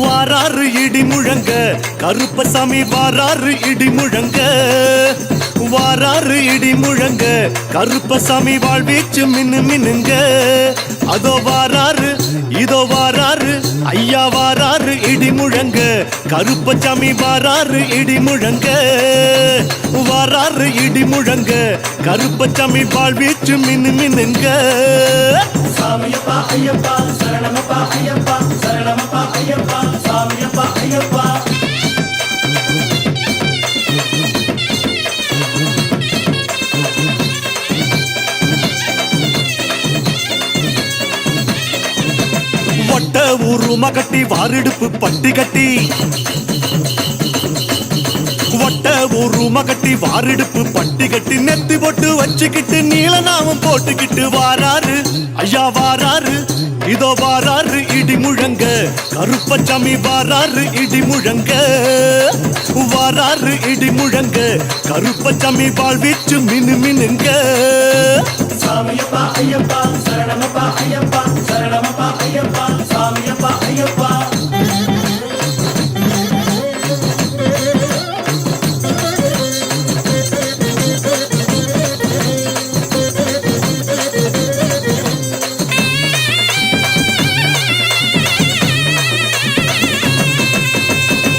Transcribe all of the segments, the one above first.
வாராறு இடி முழங்க கருப்பசாமி வாராறு இடி முழங்க வாராறு இடி முழங்க கருப்பசாமி வாழ்வீச்சு மின்னு மின்னுங்க. அதோ வாராறு ஐயா வாராரு இடி முழங்க கருப்பச்சாமி வாராரு இடி முழங்க. வாராரு இடி முழங்க கருப்பச்சாமி பால் வீச்சு மின்னு மின்னுங்க. சாமியப்பா ஐயப்பா சரணமப்பா ஐயப்பா சரணமப்பா ஐயப்பா சாமியப்பா ஐயப்பா. ஒட்ட உருமா கட்டி வாரெடுப்பு பட்டி கட்டி. வட்ட உருமா கட்டி வாரெடுப்பு பட்டி கட்டி. நெத்தி போட்டு வச்சுக்கிட்டு நீல நாமம் போட்டுக்கிட்டு வாராரு. ஐயா வாராரு இதோ வாராரு இடி முழங்க. கருப்பச்சாமி வாராரு இடி முழங்க. வாராரு இடி முழங்க. கருப்பச்சாமி வாழ்வீச்சு மினு மினுங்க சாமியப்பா ஐயப்பா சரணமப்பா ஐயப்பா சரணமப்பா ஐயப்பா சாமியப்பா ஐயப்பா.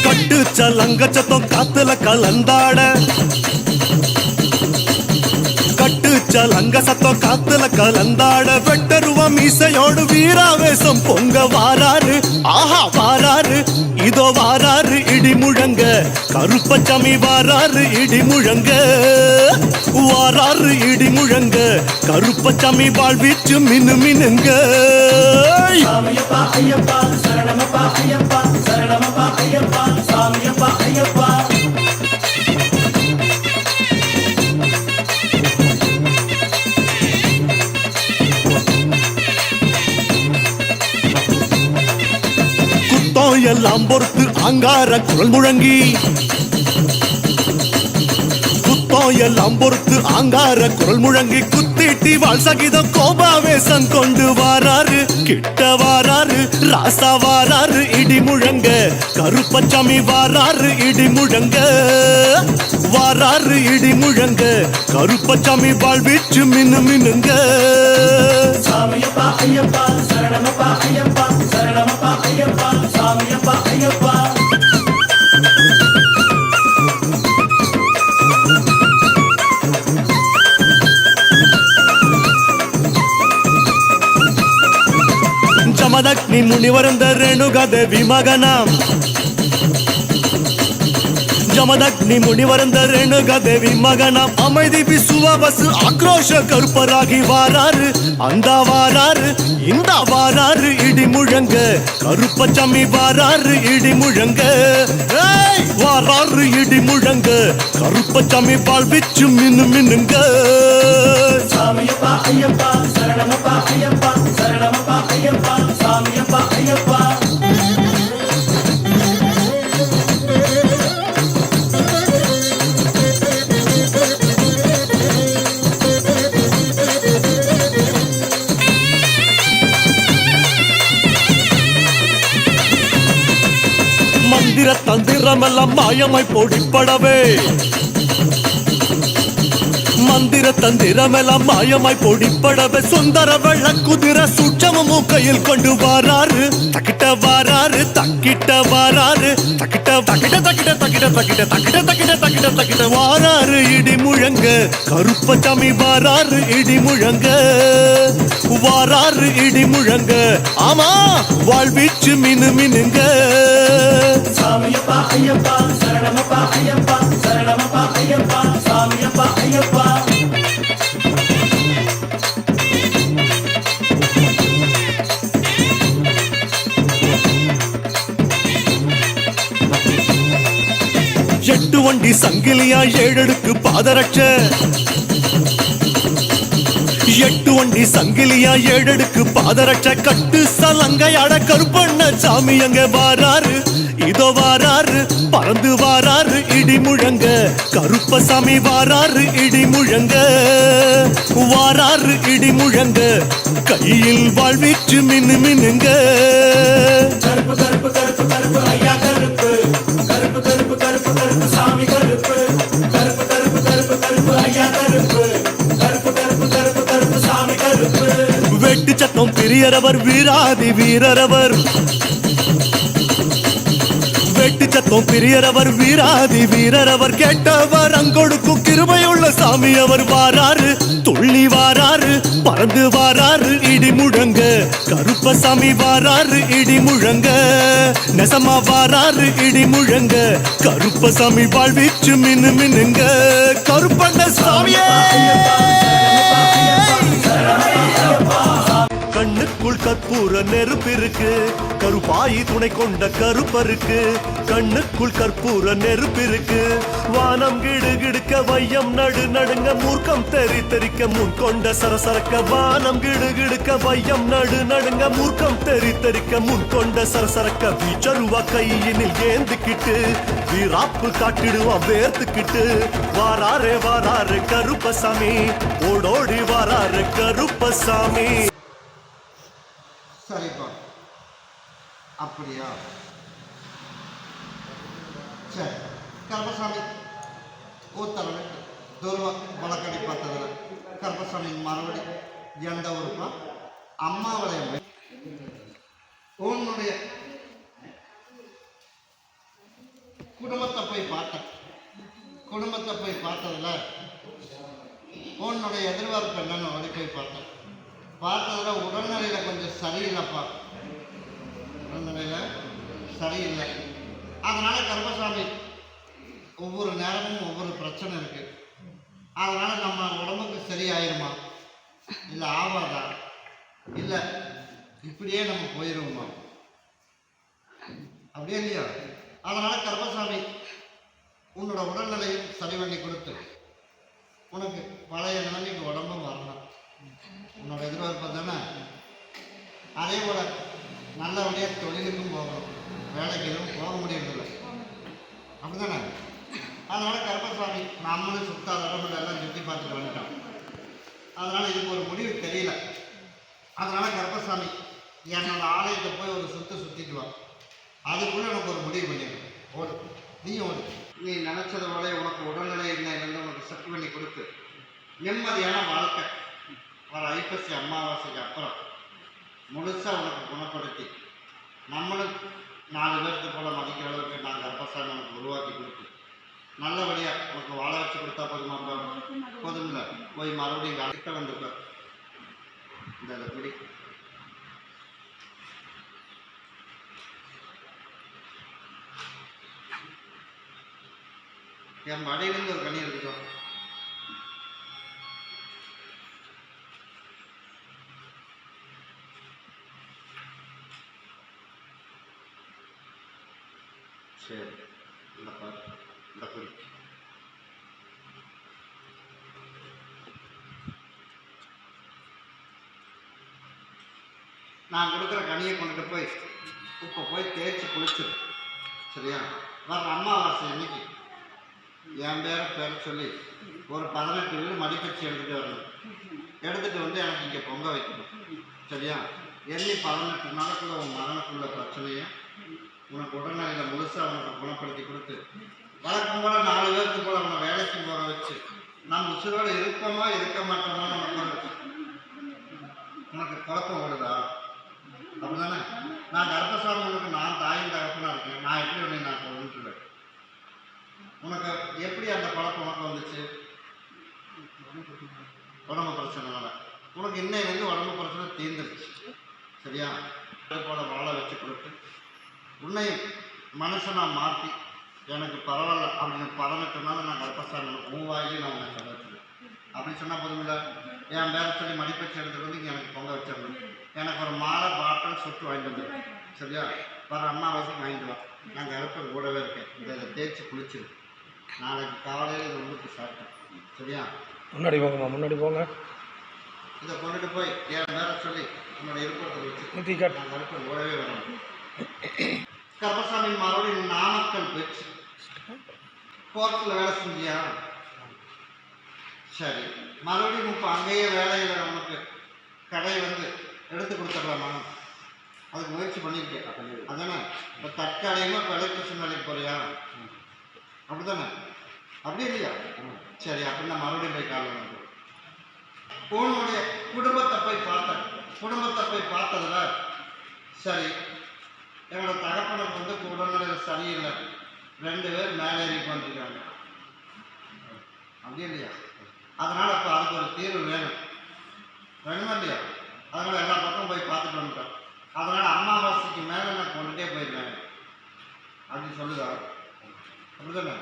கட்டு சலங்க காத்துல கலந்தாட. கட்டு சலங்க சத்தம் காத்துல கலந்தாட வெட்டருவ மீசையோடு வீராவேசம் பொங்க வாராரு. ஆஹா வாராரு. இதோ வாராரு இடி முழங்க. கருப்பச்சாமி வாராரு இடி முழங்க. வாராரு இடி முழங்க. கருப்பச்சாமி வாழ்வீச்சு மினு மினுங்க சாமியப்பா ஐயப்பா சரணமப்பா ஐயப்பா சரணமப்பா ஐயப்பா சாமியப்பா ஐயப்பா. எல்லாம் பொறுத்து அங்கார குரல் முழங்கி. குத்தம் எல்லாம் பொறுத்து அங்கார குரல் முழங்கி. குத்திட்டி வாழ் சகிதம் கோபாவேசம் கொண்டு வாராரு. கிட்ட வாராரு ராசா வாராரு இடி முழங்க. கருப்பச்சாமி வாராரு இடி முழங்க. வாராரு இடி முழங்க. கருப்பச்சாமி வாழ்வீச்சு மின்னு மின்னுங்க. சாமியப்பா ஐயப்பா சரணமப்பா ஐயப்பா சரணமப்பா ஐயப்பா. ಜಮದಗ್ನಿ ಮುನಿವರಂದ ರೇಣುಗದೇವಿ ಮಗನಾಂ ಜಮದಗ್ನಿ ಮುನಿವರಂದ ರೇಣುಗದೇವಿ மகனாம் அமைதி விசுவாபசு ஆக்ரோஷ கருப்பராகி வாராரு அந்த வாராரு இந்த வாராரு இடி முழங்க கருப்பச்சாமி வாராரு இடி முழங்க ஏய், வாராரு இடி முழங்க கருப்பச்சாமி வாழ்விச்சு மின்னு மின்னுங்க சாமியப்பா ஐயப்பா மாயமை பொடிப்படவே. மந்திர தந்திரமெல்லாம் மாயமாய் பொடிப்படவே சுந்தர வெள்ள குதிர சூட்சமும் கையில் கொண்டு வாராரு. தக்கிட்ட வாராரு தக்கிட்ட வாராரு தக்கிட்ட தக்கிட்ட தக்கிட்ட தக்கிட்ட தக்கிட்ட தக்கிட்ட தக்கிட்ட தக்கிட்ட தக்கிட்ட வாராரு. இடி முழங்க கருப்பசாமி வாராரு இடி முழங்க. வாராரு இடி முழங்க. ஆமா வாழ்வீச்சு மினு மினுங்க. சாமியப்பா ஐயப்பா சரணமப்பா ஐயப்பா சரணமப்பா ஐயப்பா சாமியப்பா ஐயப்பா. எட்டு வண்டி சங்கிலியா ஏழடுக்கு பாதரட்ச. எட்டு வண்டி சங்கிலியா ஏழடுக்கு பாதரட்ச. கட்டு சலங்கையாட கருப்பண்ண சாமி அங்க வாராரு. இதோ வாராரு பறந்து வாராரு இடி முழங்க. கருப்பசாமி வாராரு இடி முழங்க. வாராரு இடி முழங்க. கையில் வாழ்வீச்சு மின்னு மின்னுங்க. வீரரவர் வீராதி வீரரவர். வெட்டு சத்தம் பிரியரவர் வீராதி வீரரவர். கேட்டவர் அங்கொடுக்கும் கிருபையுள்ள சாமி அவர் வாராரு. துள்ளி வாராரு பறந்து வாராரு இடி முழங்க. கருப்பசாமி வாராரு இடி முழங்க. நெசமா வாராரு இடி முழங்க. கருப்பசாமி வாழ்விச்சு மின்னு மின்னுங்க. கருப்பண்ண சாமியே! கண்ணுக்குள் கற்பூர நெருப்பிருக்கு கருப்பாயி துணை கொண்ட கருப்பருக்கு கண்ணுக்குள் கற்பூர நெருப்பிருக்கு வானம் கிடு கிடுக்க வையம் நடு நடுங்க மூர்க்கம் தெரி தெரிக்க முன் கொண்ட சரசரக்க வானம் கிடுகிடுக்க வையம் நடு நடுங்க மூர்க்கம் தெரி தெரிக்க முன் கொண்ட சரசரக்க வீச்சருவா கையினில் ஏந்துக்கிட்டு வீராப்பு காட்டிடுவா வேர்த்துக்கிட்டு. வாராரே வாராரு கருப்பசாமி. ஓடோடி வாராரு கருப்பசாமி சரிப்பா அப்படியா? சரி கர்மசாமி ஊத்தலை துருவ வழக்கடி பார்த்ததுல கருப்பசாமி மறுபடி எந்த ஊருப்பா? அம்மாவளையம் உன்னுடைய குடும்பத்தை போய் பார்த்தேன் குடும்பத்தை போய் பார்த்ததுல உன்னுடைய எதிர்பார்ப்பு என்னன்னு ஓடி போய் பார்த்தேன். பார்த்ததுல உடல்நிலையில் கொஞ்சம் சரியில்லைப்பா. உடல்நிலையில சரியில்லை. அதனால் கர்மசாமி ஒவ்வொரு நேரமும் ஒவ்வொரு பிரச்சனை இருக்குது அதனால் நம்ம உடம்புக்கு சரியாயிருமா? இல்லை ஆவாதா இல்லை இப்படியே நம்ம போயிடுவோமா அப்படியே இல்லையா? அதனால் கர்மசாமி உன்னோட உடல்நிலையும் சரி பண்ணி கொடுத்து உனக்கு பழைய நிலைமைக்கு உடம்பும் வரணும். உன்னோட எதிர்பார்ப்பு தானே? அதே போல நல்லபடியாக தொழிலுக்கும் போகணும். வேலைக்கு எதுவும் போக அப்படி அப்படிதானே? அதனால் கருப்பசாமி நம்மளும் சுத்தாத இடத்துல எல்லாம் சுற்றி பார்த்துட்டு வந்துட்டோம் அதனால் இதுக்கு ஒரு முடிவு தெரியல. அதனால் கருப்பசாமி என்னோடய ஆலயத்தை போய் ஒரு சுற்று சுற்றிட்டு வா. அதுக்குள்ளே எனக்கு ஒரு முடிவு பண்ணிடு. ஓடு. நீ ஓடு. நீ நினச்சத போல உனக்கு உடல்நிலை என்ன இருந்து உனக்கு செட் பண்ணி கொடுத்து நிம்மதியான வாழ்க்கை. வர ஐப்பசி அமாவாசைக்கு அப்புறம் முழுசா உனக்கு குணப்படுத்தி நம்மளும் நாலு பேர்த்து போல மதிக்கிற அளவுக்கு நான் கர்ப்பசாமி உனக்கு உருவாக்கி கொடுத்து நல்லபடியாக உனக்கு வாழ வச்சு கொடுத்தா போதுமா போதுமில்ல. போய் மறுபடியும் அழைக்க வந்துக்க இந்த பிடி. என் மடியிலேருந்து ஒரு கனி எடுத்துக்கோ சரி. இந்த பாரு இந்த குறி. நான் கொடுக்குற கனியை கொண்டுட்டு போய் இப்போ போய் தேய்ச்சி குளிச்சிரு. சரியா? வர அம்மாவாசை இன்னைக்கு என் பேரை பேர சொல்லி ஒரு பதினெட்டு வீடு மடிக்கச்சி எடுத்துகிட்டு வரணும். எடுத்துகிட்டு வந்து எனக்கு இங்கே பொங்க வைக்கணும். சரியா? எண்ணி பதினெட்டு நாளுக்குள்ள உன் மகனுக்குள்ள பிரச்சனையை உனக்கு உடல்நிலையில் முழுசாக அவனுக்கு குணப்படுத்தி கொடுத்து வழக்கம் போல நாலு பேருக்கு போல அவனை வேலைக்கு போக வச்சு நம்ம உசுரோடு இருப்போமா இருக்க மாட்டோமா உனக்கு உனக்கு குழப்பம் வருதா? அப்படிதானே? நான் கர்ப்பசாமி உனக்கு நான் தாயும் தகப்பனா இருக்கேன். நான் எப்படி உன்னை நான் கொண்டுட்டுவேன் உனக்கு எப்படி அந்த குழப்பம் உனக்கு வந்துச்சு? உடம்பு பிரச்சனைனால. உனக்கு இன்னையிலேருந்து உடம்பு பிரச்சனை தீர்ந்துருச்சு. சரியா? அதே போல வாழ வச்சு கொடுத்து உன்னையும் மனுஷனா மாற்றி எனக்கு பரவாயில்ல அப்படின்னு பதினெட்டு நாள் நான் கர்ப்பசாமி மூவாயி நான் உன்னை சொல்ல வச்சிருக்கேன் அப்படி சொன்னால் போதுமில்ல என் பேரை சொல்லி மடிப்பச்சு எடுத்துட்டு வந்து எனக்கு பொங்க வச்சிடணும். எனக்கு ஒரு மாலை பாட்டில் சுட்டு வாங்கிட்டு வந்துடு சரியா? வர அம்மாவாசைக்கு வாங்கிட்டு வா. நான் கருப்பன் கூடவே இருக்கேன். இதை இதை தேய்ச்சி குளிச்சிரு. நாளைக்கு காலையில் இது ஒன்றுக்கு சாப்பிட்டேன் சரியா? முன்னாடி போங்கம்மா முன்னாடி போங்க. இதை கொண்டுட்டு போய் என் மேல சொல்லி உன்னோட இருப்பத்தை வச்சு நான் கருப்பன் ஓடவே வரணும். கருப்பசாமி மறுபடியும் நாமக்கல் போயிடுச்சு கோர்ட்டில் வேலை செஞ்சியா? சரி. மறுபடியும் இப்போ அங்கேயே வேலையில் நமக்கு கடை வந்து எடுத்து கொடுத்துடலாமா? அதுக்கு முயற்சி பண்ணியிருக்கேன் அதானே? இப்போ தற்காலிகமாக இப்போ எலக்ட்ரிஷன் வேலைக்கு போறியா? அப்படிதானே அப்படி இல்லையா? சரி அப்படின்னா மறுபடியும் போய் காலம் வந்து உன்னுடைய குடும்பத்தை போய் பார்த்தேன். குடும்பத்தை போய் பார்த்ததுல சரி என்னோட தகப்பனுக்கு வந்து உடல்நிலை சரியில்லை. ரெண்டு பேர் மேலே ஏறி வந்துருக்காங்க அப்படி இல்லையா? அதனால் இப்போ அதுக்கு ஒரு தீர்வு வேணும். வேணுமா இல்லையா? அதனால் எல்லா பக்கமும் போய் பார்த்துட்டு வந்துட்டோம். அதனால் அமாவாசைக்கு மேலே நான் கொண்டுட்டே போயிருந்தேன் அப்படின்னு சொல்லுதா? அப்படிதானே?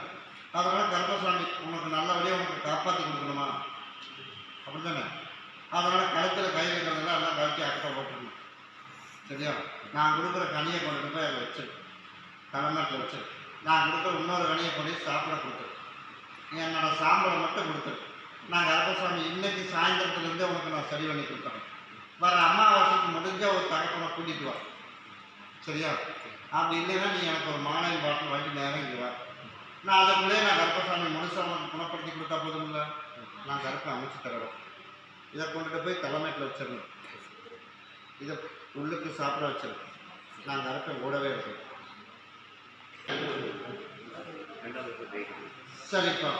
அதனால் கருப்பசாமி உனக்கு நல்லபடியாக உனக்கு காப்பாற்றி கொடுக்கணுமா? அப்படிதானே? அதனால் கழுத்தில் கை வைக்கிறதெல்லாம் எல்லாம் கழுத்தி அக்கறை போட்டுருணும் சரியா? நான் கொடுக்குற கனியை கொண்டு போய் அதை வச்சிரு. தலைமையில் வச்சிரு. நான் கொடுக்குற இன்னொரு கனியை கொண்டு சாப்பிட கொடுத்துரு. என்னோட சாம்பலை மட்டும் கொடுத்துரு. நான் கருப்பசாமி இன்னைக்கு சாயந்தரத்துலேருந்தே உனக்கு நான் சரி பண்ணி கொடுத்துறேன் வர அமாவாசைக்கு முடிஞ்ச ஒரு தகப்பனை கூட்டிட்டு வா. சரியா? அப்படி இல்லைன்னா நீ எனக்கு ஒரு மாணவி பாட்டில் வாங்கி நேரம் இங்கே வா. நான் அதுக்குள்ளேயே நான் கருப்பசாமி முழுசாக உனக்கு குணப்படுத்தி கொடுத்தா போதும் இல்லை நான் கருப்பை அமைச்சு தரேன் இதை கொண்டுட்டு போய் தலைமையில் வச்சிடணும். இதை உள்ளுக்கு சாப்பிட வச்சிருக்கேன் நான் கருப்பை ஓடவே இருக்கேன் சரிப்பா.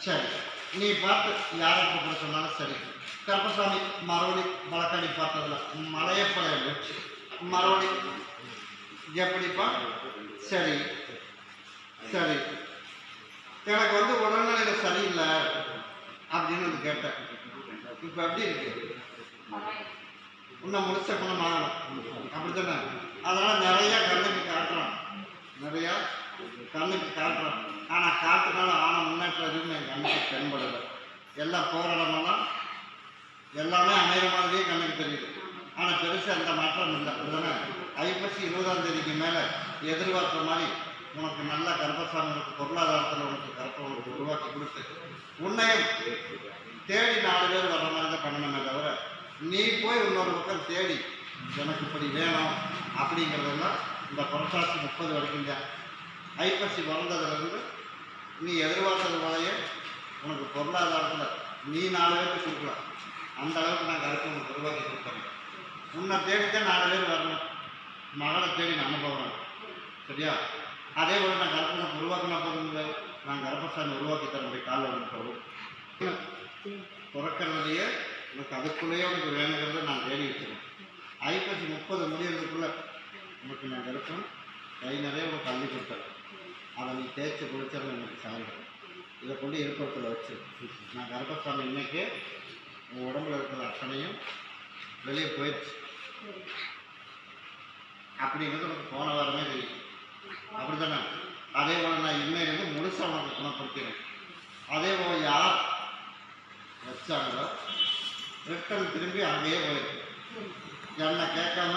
சரி. நீ பார்த்து யாரை கூப்பிட சொன்னாலும் சரி. கருப்பசாமி மறுபடி வழக்காடி பார்த்ததுல மலையப்பழைய வச்சு மறுபடி எப்படிப்பா? சரி. சரி. எனக்கு வந்து உடல்நிலையில் சரியில்லை அப்படின்னு வந்து கேட்டேன். இப்போ எப்படி இருக்கு? இன்னும் முடிச்ச குணமாகணும் அப்படித்தானே? அதனால் நிறையா கண்ணுக்கு காட்டுறான் நிறையா கண்ணுக்கு காட்டுறான் ஆனால் காட்டுனால ஆன முன்னேற்றம் எதுவும் என் கண்ணுக்கு தென்படலை. எல்லாம் போராடமெல்லாம் எல்லாமே அமைகிற மாதிரியே கண்ணுக்கு தெரியுது. ஆனால் பெருசாக அந்த மாற்றம் இல்லை. அப்படிதானே ஐப்பசி இருபதாம் தேதிக்கு மேலே எதிர்பார்க்குற மாதிரி உனக்கு நல்ல கர்ப்பசாமி பொருளாதாரத்தில் உனக்கு கற்பை உருவாக்கி கொடுத்து உன்னையும் தேடி நாலு பேர் வர்ற மாதிரி தான் பண்ணணுமே தவிர நீ போய் இன்னொரு பக்கம் தேடி எனக்கு இப்படி வேணும் அப்படிங்கிறதெல்லாம் இந்த புரட்டாசி முப்பது வரைக்கும் தான் ஐப்பசி வளர்ந்ததுலேருந்து நீ எதிர்பார்த்தது போலயே உனக்கு பொருளாதாரத்தில் நீ நாலு பேருக்கு கொடுக்கலாம். அந்த அளவுக்கு நான் கருத்து உனக்கு உருவாக்கி கொடுத்தேன். உன்னை தேடித்தான் நாலு பேர் வரணும். மகளை தேடி நம்ம போகிறோம் சரியா? அதே போல் நான் கருப்பு உருவாக்கினா போதும் இல்லை நான் கருப்பசாமி உருவாக்கி தரேன் காலில் வந்து போகும் உனக்கு அதுக்குள்ளேயே உனக்கு வேணுங்கிறத நான் தேடி வச்சுருவேன் ஐப்பசி முப்பது முடியறதுக்குள்ள உனக்கு நான் இருக்கும் கை நிறைய உனக்கு அள்ளி கொடுத்தேன். அதை நீ தேய்ச்சி குளிச்சிடணும் எனக்கு சாயந்தரம். இதை கொண்டு இருப்பத்தில் வச்சு. நான் கர்ப்பசாமி இன்னைக்கு உன் உடம்புல இருக்கிற அத்தனையும் வெளியே போயிடுச்சு. அப்படிங்கிறது உனக்கு போன வாரமே தெரியும். அப்படி தானே அதே போல் நான் இன்னையிலேருந்து முழுசாக உனக்கு குணப்படுத்தினேன் அதே போல் யார் வச்சாங்களோ ரிட்டன் திரும்பி அங்கேயே போயிருக்கு என்னை கேட்காம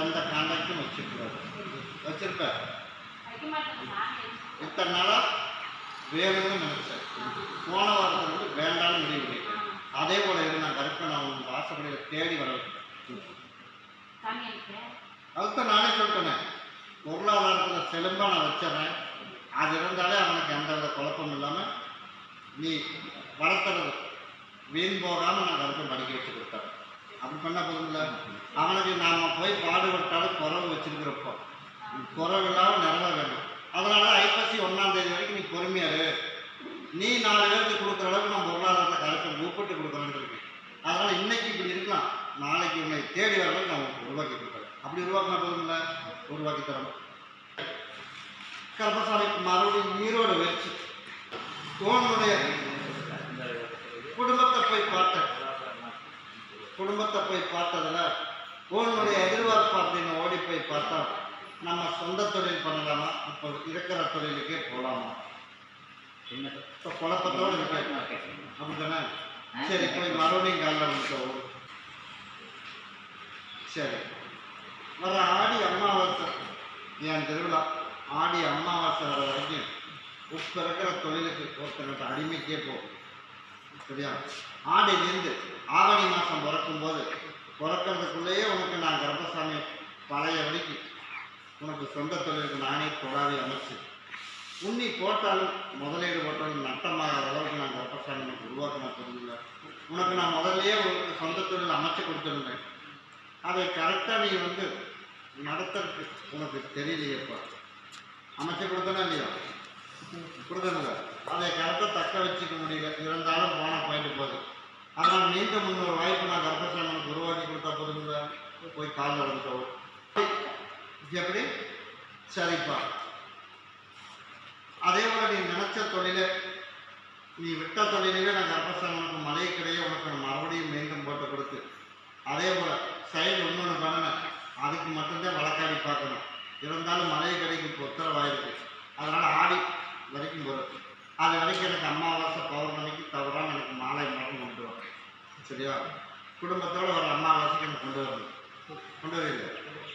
எந்த கான்டாக்டும் வச்சிருக்கூடாது வச்சிருப்ப? இத்தனை நாளாக வேணும்னு நினைச்சேன். போன வாரத்தில் வந்து வேண்டாம்னு முடிவு பண்ணிட்டேன். அதே போல இருந்து நான் கருப்பை நான் உன் வாசப்படியில் தேடி வர வைக்கிறேன் அதுதான் நானே சொல்லிட்டேன். பொருளாதாரத்தில் செலும்பாக நான் வச்சிடறேன். அது இருந்தாலே அவனுக்கு எந்த வித குழப்பம் இல்லாமல் நீ வளர்த்துறது வீண் போகாமல் நான் கருப்பை படிக்க வச்சு கொடுத்தேன். அப்படி பண்ண போதும்ல? அவனுக்கு நாம் போய் பாடுபட்டாலும் குறவு வச்சுருக்கிறப்போ. குறவு இல்லாமல் நிறைய வேணும். அதனால ஐப்பசி ஒன்றாம் தேதி வரைக்கும் நீ பொறுமையா இரு. நீ நாலு பேருக்கு கொடுக்குற அளவுக்கு நம்ம பொருளாதாரத்தை கருத்தை ஒப்பிட்டு கொடுக்குறேன்னு இருக்கு. அதனால் இன்னைக்கு இப்படி இருக்கலாம். நாளைக்கு உன்னை தேடி வர அளவுக்கு நான் உருவாக்கி கொடுக்குறேன். அப்படி உருவாக்கினா போதும்ல? உருவாக்கி தரணும். கர்மசாமிக்கு மறுபடியும் ஈரோடு வச்சு தோனுடைய குடும்பத்தை போய் பார்த்தேன் குடும்பத்தை போய் பார்த்ததில் உன்னுடைய எதிர்பார்ப்பு அப்படின்னு ஓடி போய் பார்த்தா நம்ம சொந்த தொழில் பண்ணலாமா? இப்போ இருக்கிற தொழிலுக்கே போகலாமா இப்போ குழப்பத்தோடு இருக்கேன். அப்படிதானே? சரி போய் மறுபடியும் காலில் சரி. வர ஆடி அமாவாசை என் திருவிழா ஆடி அமாவாசை வர வரைக்கும் இப்போ இருக்கிற தொழிலுக்கு ஒருத்தனோட அடிமைக்கே போகும். சரியா? ஆடிலேருந்து ஆவணி மாதம் பிறக்கும்போது பிறக்கிறதுக்குள்ளேயே உனக்கு நான் கர்ப்பசாமி பழைய வரைக்கும் உனக்கு சொந்த தொழிலுக்கு நானே தொடாவி அமைச்சு உண்ணி போட்டாலும் முதலீடு போட்டாலும் நட்டமாகாத அளவுக்கு நான் கர்ப்பசாமி உனக்கு உருவாக்கின தொழில் உனக்கு நான் முதல்லையே உனக்கு சொந்த தொழில் அமைச்சு கொடுத்துருந்தேன். அதை கரெக்டாக நீ வந்து நடத்துறதுக்கு உனக்கு தெரியலையேப்பா. அமைச்சு கொடுத்தனா இல்லையா? கொடுத்ததில்ல அதை கருத்தை தக்க வச்சுக்க முடியல. இருந்தாலும் போனால் போயிட்டு போகுது அதனால் மீண்டும் இன்னொரு வாய்ப்பு நான் கர்ப்பசாமி உருவாக்கி கொடுத்தா போதுங்க போய் காலில் வந்துட்டோம் எப்படி? சரிப்பா. அதே போல் நீ நினச்ச தொழிலை நீ விட்ட தொழிலே நான் கர்ப்பசாமனுக்கு மலையை கிடையாது உனக்கு நான் மறுபடியும் மீண்டும் போட்டு கொடுத்து. அதே போல் செயல் இன்னொன்று பண்ணினேன் அதுக்கு மட்டும்தான் வழக்காடி பார்க்கணும். இருந்தாலும் மலையை கடைக்கு உத்தரவாயிருக்கு. அதனால் ஆடி வரைக்கும் வரும். அது வரைக்கும் எனக்கு அமாவாசை பௌர்ணமிக்கு தவறாமல் எனக்கு மாலை மட்டும் கொண்டு வரும். சரியா? குடும்பத்தோடு ஒரு அமாவாசைக்கு எனக்கு கொண்டு வரணும். கொண்டு வரல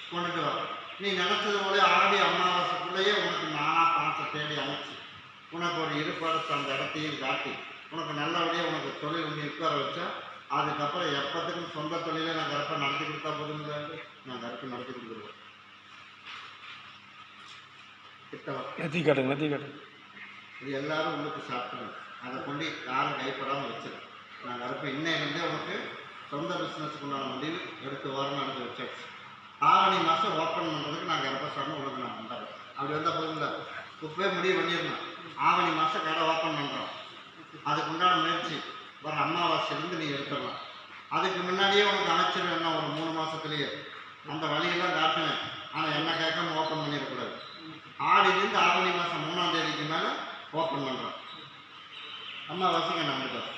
கொண்டுட்டு வர நீ நினச்சது போல ஆடி அமாவாசைக்குள்ளேயே உனக்கு நானாக பணத்தை தேடி அமைச்சு உனக்கு ஒரு இருப்பாடு அந்த இடத்தையும் காட்டி உனக்கு நல்லபடியாக உனக்கு தொழில் ஒன்று உட்கார வச்சா அதுக்கப்புறம் எப்போத்துக்கும் சொந்த தொழிலை நான் கரெக்டாக நடத்தி கொடுத்தா போதுங்களா நான் கரெக்டாக நடத்தி கொடுத்துருவேன். கிட்ட நெத்தி காட்டுங்க நெத்தி காட்டுங்க இது எல்லாரும் உள்ளுக்கு சாப்பிடணும் அதை கொண்டு யாரும் கைப்படாமல் வச்சிரு. நான் கரெக்டாக இன்னையிலேருந்தே உனக்கு சொந்த பிஸ்னஸுக்கு உண்டான முடிவு எடுத்து வரணும் எடுத்து வச்சாச்சு ஆவணி மாதம் ஓப்பன் பண்ணுறதுக்கு நாங்கள் இறப்ப சொன்ன உங்களுக்கு நான் வந்துடுறேன் அப்படி வந்தால் இல்லை? இப்போவே முடிவு பண்ணிடணும். ஆவணி மாதம் கடை ஓப்பன் பண்ணுறோம் அதுக்கு உண்டான முயற்சி. வர அமாவாசையிலேருந்து நீ எடுத்துடலாம். அதுக்கு முன்னாடியே உனக்கு அமைச்சிருவேன் என்ன ஒரு மூணு மாதத்துலேயே அந்த வழியெல்லாம் காட்டுவேன் ஆனால் என்ன கேட்காம ஓப்பன் பண்ணிடக்கூடாது. ஆடிலேருந்து ஆவணி மாதம் மூணாம் தேதிக்கு மேலே ஓப்பன் பண்ணுறோம் அம்மா நான் வந்துட்டோம்